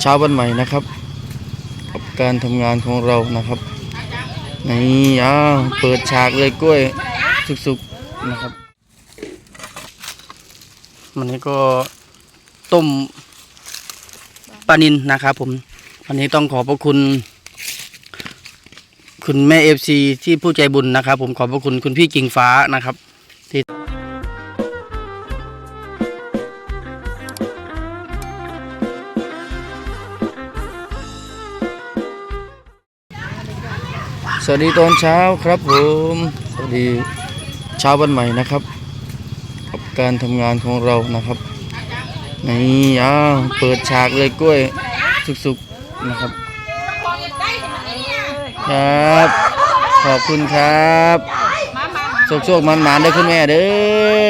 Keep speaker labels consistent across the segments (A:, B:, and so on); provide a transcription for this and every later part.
A: เช้าวันใหม่นะครับ กับการทำงานของเรานะครับนี่อ้าวเปิดฉากเลยกล้วยสุกๆนะครับวันนี้ก็ต้มปลานินนะครับผมวันนี้ต้องขอบพระคุณ คุณแม่เอฟซีที่ผู้ใจบุญนะครับ ผมขอบพระคุณคุณพี่กิ่งฟ้านะครับที่ วัสดีตอนเช้าครับผม สวัสดีเช้าวันใหม่นะครับกับการทำงานของเรานะครับนี่อ้าวเปิดฉากเลยกล้วยสุกๆนะครับครับ ขอบคุณครับโชคโชคมันหมานได้อคุณแม่เด้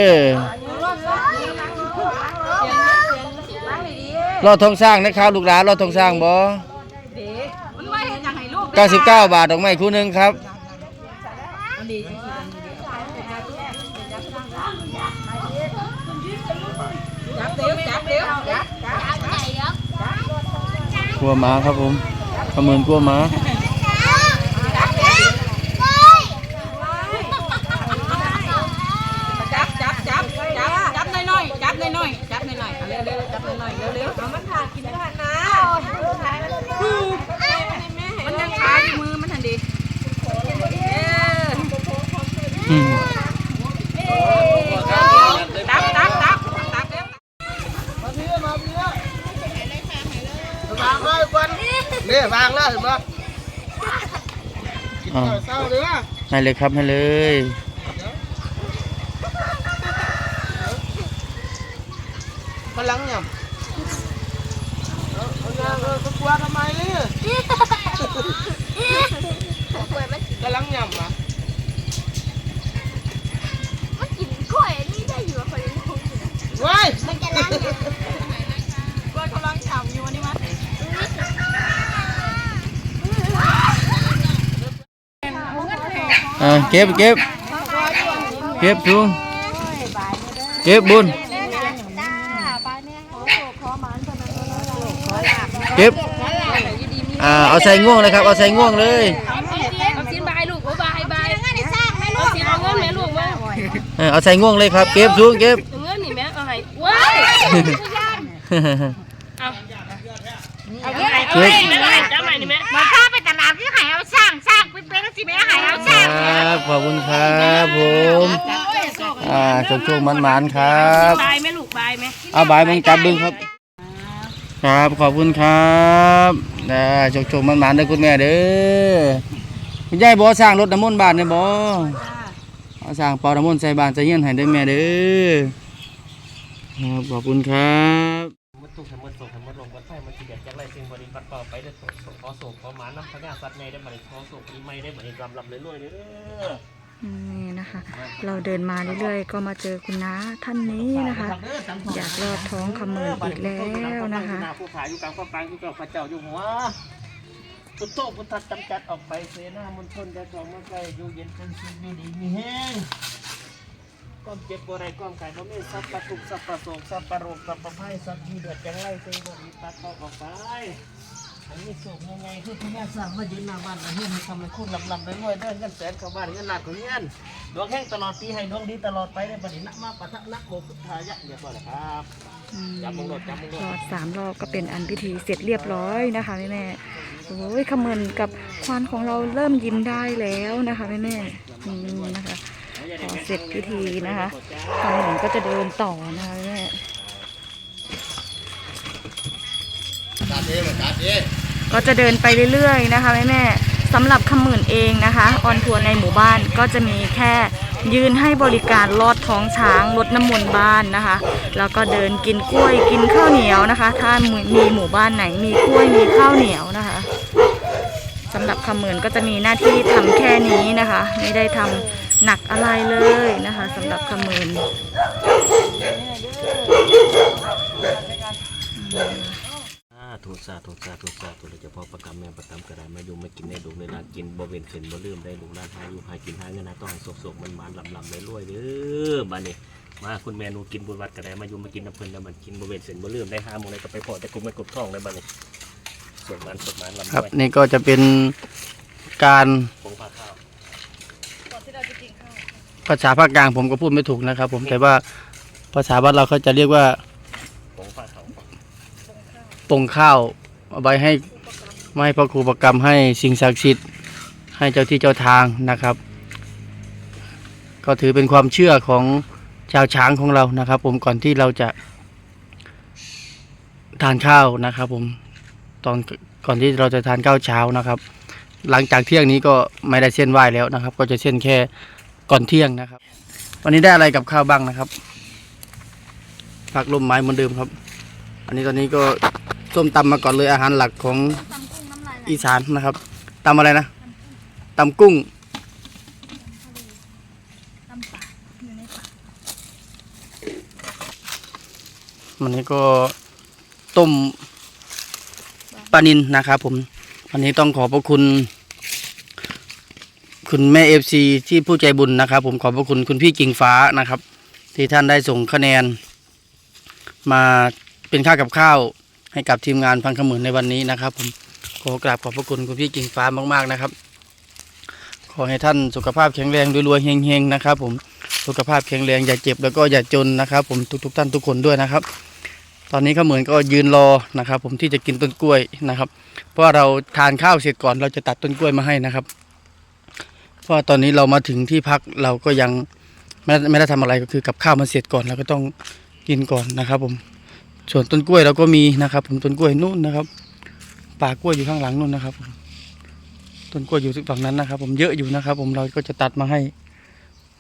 A: อรอดทองสร้างนะครับลูกหลานรอดทองสร้างบ่ 99 บาทดอกไม้คู่หนึ่งครับ
B: ขัวจับเร็วจับ
A: กลัวหมาครับผมขมือนขัวม้า
B: จับจับจับจับจับหน่อยๆจับหน่อยๆจับหน่อยๆเร็วเร็วจับหน่อยๆเร็วเร็วเอามันขาดกินขาดนะมันยังขาอยู่มือมันทันดีเออ
A: อืม
B: ตับตับตับตับเร็ว
C: วางเลยควันนี่วางแล้วเห็นปะกิน
A: อ่า
C: ข้าวเศร้าเลยนะ
A: ให้เลยครับให้เลย
C: พลังเนี่ยเอาเอาเอาเอาเอากลัวทำไมเนี่ยกำลังยำอะ
D: ว้า
C: ย
D: มันจะล้างเนี่ย
B: กล้วยกำลังฉ่ำอยู่วันนี้มั้ย
A: อ่าเก็บเก็บเก็บทุงเก็บบุญเก็บอ่าเอาใส่ง่วงเลยครับเอาใส่ง่วงเลย
E: เอาสินบายลูกโอ้บายบายเอาสินเอาเงินแม่ลูกมา
A: เออเอาใส่ง่วงเลยครับเก็บทุงเก็บ
E: เอาเอาเงินเอาให้แม่เอาให้จับใหม่นี่แม่
B: มันข้าไปตลาดที่หายเอาสร้างสร้างเป็นเป็นสิแม่หายเอาสร้าง
A: ครับขอบคุณครับผมอ่าโชคโชคมันหมานครับ
E: บายแม่ลูกบายแม่
A: เอาบายมึงจับบึงครับ ครับขอบคุณครับได้โชคโชคมันหมานเด้คุณแม่เด้อคุณยายบ่สร้างรถน้ำมนต์บานเนี่ยบอสร้างเป่าน้ำมนต์ใส่บานใส่เฮียนให้เด้แม่เด้อ ครับขอบคุณครับ
F: มันตุกให้มันส่งให้มันลงกันไฟมันสิเด็ดจากไรสิ่งบริบัติต่อไปได้ส่งส่งขอส่งขอหมาน้ำพญาสัตว์ในได้บัดนี้ขอส่งปีใหม่ได้บัดนี้รำลำเลยรวยๆเด้อ
G: นี่นะคะ เราเดินมาเรื่อยๆ ก็มาเจอคุณน้าท่านนี้นะคะ อยากรอดท้องคำเหมือนอีกแล้วนะคะ
F: ผู้ขายอยู่กลางฟ้าปางอยู่กับพระเจ้าอยู่หัวพุทโธพุทธัดจำจัดออกไปเสนามณฑลได้ของเมื่อไกลอยู่เย็นเป็นสุขอยู่ดีมีแห้ง ก้อมเจ็บบ่ไรก้อมไก่บ่มีสัพพะทุกข์สัพพะโศกสัพพะโรคสัพพะภัยสัพพีเดือดจังไรเตยบ่มีตัดออกออกไปอันนี้สูงยังไงคือพญาสร้างมายืนหน้าบ้านนะเฮียให้ทำให้คุณลำลำรวยๆเด้อเงินแสนเข้าบ้านเงินล้านของเงินดวงแห้งตลอดปีให้ดวงดีตลอดไปได้บัดนี้นักมาปะทะนักโมพุทธายะเรียบร้อยแล้วครับจำมึงรถจำมึงร
G: รอ
F: ถ
G: ดสามรอบก็เป็นอันพิธีเสร็จเรียบร้อยนะคะแม่แม่ๆโอ้ยคำเหมือนกับควานของเราเริ่มยิ้มได้แล้วนะคะแม่แม่ๆนี่นะคะ พอเสร็จพิธีนะคะคำเหมือนก็จะเดินต่อนะคะแม่ก็จะเดินไปเรื่อยๆนะคะแม่แม่สำหรับคำหมื่นเองนะคะออนทัวร์ในหมู่บ้านก็จะมีแค่ยืนให้บริการลอดท้องช้างลดน้ำมนต์บ้านนะคะ แล้วก็เดินกินกล้วยกินข้าวเหนียวนะคะ ถ้ามีหมู่บ้านไหนมีกล้วยมีข้าวเหนียวนะคะสำหรับคำหมื่นก็จะมีหน้าที่ทำแค่นี้นะคะ ไม่ได้ทำ หนักอะไรเลยนะคะสำหรับคำหมื่น
F: ถูกสาถูกสาถูกสาถูกเลยเฉพาะประกรรมแม่ประกรรมกระไดมาอยู่มากินในดงในลานกินบ่เวนขึ้นบ่ลืมได้ลูกหลานหาอยู่หากินหาเงินหาต้องสกสกมันมันลำลำรวยเด้อบ้านนี้มาคุณแม่นูกินบุญวัดกระไดมาอยู่มากินน้ำเพลินแล้วมันกินบ่เวนเส้นบ่ลืมได้หาหมองไหนก็ไปพอแต่กุมไม่กบท้องได้บ้านนี้ส่วนมันส่วนมันลำ
A: ครับนี่ก็จะเป็นการ ภาษาภาคกลางผมก็พูดไม่ถูกนะครับ ผมแต่ว่าภาษาบ้านเราเขาจะเรียกว่า
F: ผงผ้าข้าว
A: ปงข้าวเอาไว้ให้ไม่ให้พระครูประกรรมให้สิ่งศักดิ์สิทธิ์ให้เจ้าที่เจ้าทางนะครับ ก็ถือเป็นความเชื่อของชาวช้างของเรานะครับ ผมก่อนที่เราจะทานข้าวนะครับ ผมตอนก่อนที่เราจะทานข้าวเช้านะครับ หลังจากเที่ยงนี้ก็ไม่ได้เส้นไหว้แล้วนะครับ ก็จะเส้นแค่ ก่อนเที่ยงนะครับ วันนี้ได้อะไรกับข้าวบ้างนะครับผักลมไม้เหมือนเดิมครับ อันนี้ตอนนี้ก็ส้มตำมาก่อนเลยอาหารหลักของอีสานนะครับตำอะไรนะตำกุ้งวันนี้ก็ต้มปลานินนะครับผมวันนี้ต้องขอบพระคุณ คุณแม่เอฟซีที่ผู้ใจบุญนะครับ ผมขอบพระคุณคุณพี่กิ่งฟ้านะครับ ที่ท่านได้ส่งคะแนน มาเป็นค่ากับข้าว ให้กับทีมงานพังขมืนในวันนี้นะครับ ผมขอกราบขอบพระคุณคุณพี่กิ่งฟ้ามาก ๆนะครับ ขอให้ท่านสุขภาพแข็งแรงรวยๆเฮงๆนะครับ ผมสุขภาพแข็งแรงอย่าเจ็บแล้วก็อย่าจนนะครับ ผมทุก ๆ ท่านทุกคนด้วยนะครับ ตอนนี้ขาเหมือนก็ยืนรอนะครับ ผมที่จะกินต้นกล้วยนะครับ เพราะเราทานข้าวเสร็จก่อนเราจะตัดต้นกล้วยมาให้นะครับ เพราะตอนนี้เรามาถึงที่พักเราก็ยังไม่ได้ไม่ได้ทำอะไรก็คือกับข้าวมันเสร็จก่อนเราก็ต้องกินก่อนนะครับ ผม ส่วนต้นกล้วยเราก็มีนะครับ ผมต้นกล้วยนู่นนะครับป่ากล้วยอยู่ข้างหลังนู่นนะครับ ต้นกล้วยอยู่ฝั่งนั้นนะครับ ผมเยอะอยู่นะครับ ผมเราก็จะตัดมาให้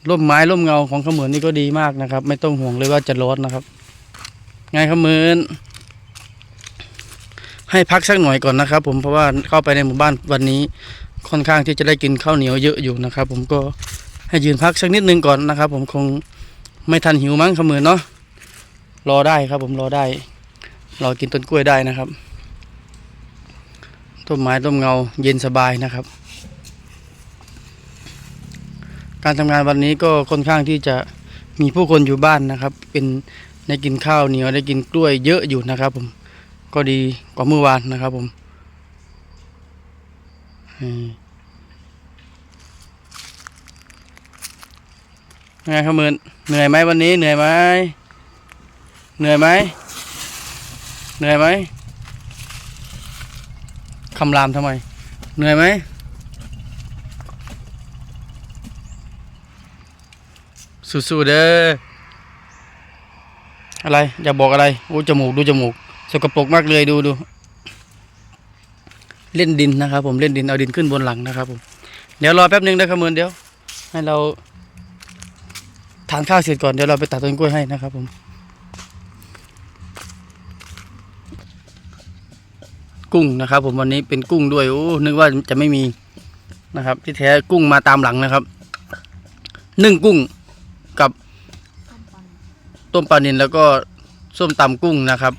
A: ร่มไม้ร่มเงาของขมือนนี่ก็ดีมากนะครับ ไม่ต้องห่วงเลยว่าจะร้อนนะครับไงขมือนให้พักสักหน่อยก่อนนะครับ ผมเพราะว่าเข้าไปในหมู่บ้านวันนี้ ค่อนข้างที่จะได้กินข้าวเหนียวเยอะอยู่นะครับ ผมก็ให้ยืนพักสักนิดนึงก่อนนะครับ ผมคงไม่ทันหิวมั้งขมือเนาะรอได้ครับ ผมรอได้ รอกินต้นกล้วยได้นะครับต้นไม้ต้นเงาเย็นสบายนะครับ การทำงานวันนี้ก็ค่อนข้างที่จะมีผู้คนอยู่บ้านนะครับ เป็นได้กินข้าวเหนียวได้กินกล้วยเยอะอยู่นะครับ ผมก็ดีกว่าเมื่อวานนะครับ ผม ไงครับมืนเหนื่อยไหมวันนี้เหนื่อยไหมเหนื่อยไหมเหนื่อยไหมคำรามทำไม เหนื่อยไหมสู้ๆเด้ออะไร อย่าบอกอะไรโอ้จมูกดูจมูก สกปรกมากเลยดูดู เล่นดินนะครับ ผมเล่นดินเอาดินขึ้นบนหลังนะครับผมเดี๋ยวรอแป๊บนึงนะครับเมือนเดี๋ยว ให้เราทานข้าวเสร็จก่อนเดี๋ยวเราไปตัดต้นกล้วยให้นะครับ ผมกุ้งนะครับ ผมวันนี้เป็นกุ้งด้วยโอ้นึกว่าจะไม่มีนะครับ ที่แท้กุ้งมาตามหลังนะครับนึ่งกุ้งกับต้มปลานิลแล้วก็ส้มตำกุ้งนะครับ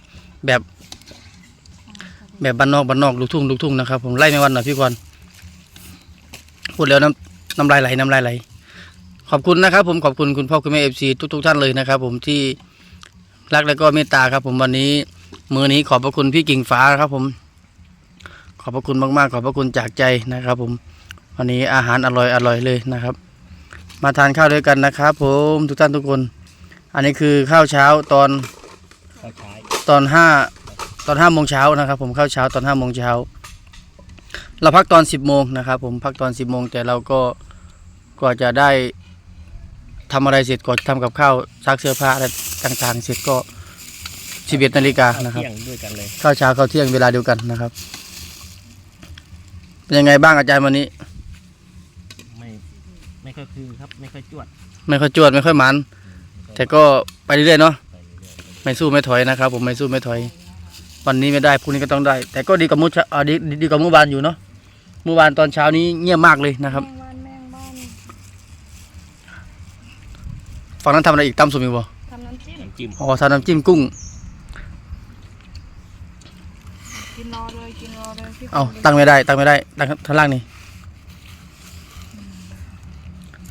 A: แบบ แบบบ้านนอกบ้านนอกลูกทุ่งลูกทุ่งนะครับผมไล่ไม่วันหน่อยพี่กวนพูดแล้วน้ำน้ำลายไหลน้ำลายไหล ขอบคุณนะครับ ผมขอบคุณคุณพ่อคุณแม่เอฟซีทุกทุกๆท่านเลยนะครับ ผมที่รักและก็เมตตาครับ ผมวันนี้มือนี้ขอบพระคุณพี่กิ่งฟ้าครับ ผม ขอบพระคุณมากๆ ขอบพระคุณจากใจนะครับ ผม วันนี้อาหารอร่อยอร่อยเลยนะครับ มาทานข้าวด้วยกันนะครับ ผมทุกท่านทุกคน อันนี้คือข้าวเช้าตอนตอนห้า ตอนห้าโมงเช้านะครับ ผมเข้าเช้าตอนห้าโมงเช้าเราพักตอนสิบโมงนะครับ ผมพักตอนสิบโมงแต่เราก็กว่าจะได้ทำอะไรเสร็จก่อนทำกับข้าวซักเสื้อผ้าอะไรต่างๆ เสร็จก็สิบเอ็ดนาฬิกา
F: ข้าว
A: นะครับ
F: เที่ยงด้วยกันเลย
A: ข้าวเช้าข้าวเที่ยงเวลาเดียวกันนะครับ เป็นยังไงบ้างอาจารย์วันนี้
F: ไม่ไม่ค่อยคือครับ ไม่ค่อยจวด
A: ไม่ค่อยจวดไม่ค่อยมันแต่ก็ไปเรื่อยๆเนาะไม่สู้ไม่ถอยนะครับ ผมไม่สู้ไม่ถอย วันนี้ไม่ได้พรุ่งนี้ก็ต้องได้ แต่ก็ดีกว่ามุชอ่าดีดีดีกว่าเมื่อวานอยู่เนาะเมื่อวานตอนเช้านี้เงียบมากเลยนะครับ
D: แมงวันแมงบ้าน
A: ฝั่งนั้นทำอะไรอีกตำสุ่มอีกบ่
D: ทำน้ำจิ้ม
F: น้ำจิ้ม
A: อ๋อทำน้ำจิ้มกุ้ง
D: กินรอเลยกินรอเลยพี่
A: เอาตั้งไม่ได้ ตั้งไม่ได้ ตั้งข้างล่างนี่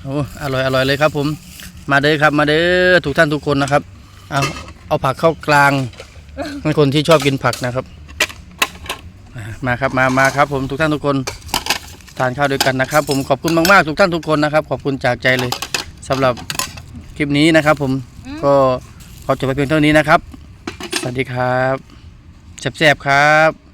A: โอ้อร่อยอร่อยเลยครับ ผม มาเด้อครับ มาเด้อทุกท่านทุกคนนะครับ เอาเอาผักเข้ากลาง เป็นคนที่ชอบกินผักนะครับ มาครับมามาครับ ผมทุกท่านทุกคนทานข้าวด้วยกันนะครับ ผมขอบคุณมากๆทุกท่านทุกคนนะครับ ขอบคุณจากใจเลยสำหรับคลิปนี้นะครับ ผมก็ขอจบไปเพียงเท่านี้นะครับ สวัสดีครับแซ่บๆครับ